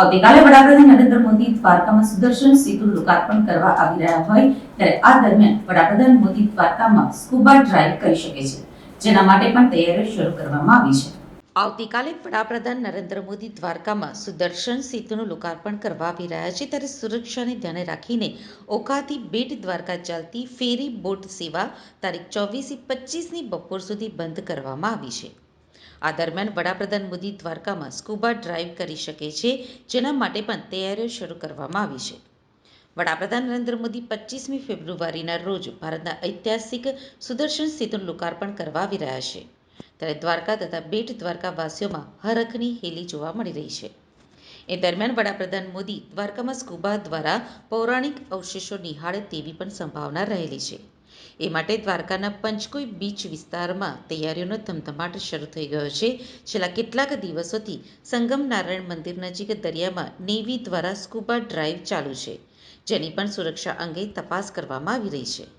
આવતીકાલે વડાપ્રધાન નરેન્દ્ર મોદી દ્વારકામાં સુદર્શન સેતુ લોકાર્પણ કરવા આવી રહ્યા હોય, ત્યારે આ દરમિયાન વડાપ્રધાન મોદી દ્વારકામાં સ્કુબા ડ્રાઇવ કરી શકે છે, જેના માટે પણ તૈયારીઓ શરૂ કરવામાં આવી છે. આવતીકાલે વડાપ્રધાન નરેન્દ્ર મોદી દ્વારકામાં સુદર્શન સેતુનું લોકાર્પણ કરવા આવી રહ્યા છે, ત્યારે સુરક્ષાને ધ્યાને રાખીને ઓખાથી બેટ દ્વારકા ચાલતી ફેરી બોટ સેવા તારીખ ચોવીસથી પચીસની બપોર સુધી બંધ કરવામાં આવી છે. આ દરમિયાન વડાપ્રધાન મોદી દ્વારકામાં સ્કુબા ડ્રાઇવ કરી શકે છે, જેના માટે પણ તૈયારીઓ શરૂ કરવામાં આવી છે. વડાપ્રધાન નરેન્દ્ર મોદી પચીસમી ફેબ્રુઆરીના રોજ ભારતના ઐતિહાસિક સુદર્શન સેતુનું લોકાર્પણ કરવા આવી રહ્યા છે. ત્યારે દ્વારકા તથા બેટ દ્વારકાવાસીઓમાં હરખની હેલી જોવા મળી રહી છે. એ દરમિયાન વડાપ્રધાન મોદી દ્વારકામાં સ્કુબા દ્વારા પૌરાણિક અવશેષો નિહાળે તેવી પણ સંભાવના રહેલી છે. એ માટે દ્વારકાના પંચકોઈ બીચ વિસ્તારમાં તૈયારીઓનો ધમધમાટ શરૂ થઈ ગયો છે. છેલ્લા કેટલાક દિવસોથી સંગમ નારાયણ મંદિર નજીક દરિયામાં નેવી દ્વારા સ્કૂબા ડ્રાઇવ ચાલુ છે, જેની પણ સુરક્ષા અંગે તપાસ કરવામાં આવી રહી છે.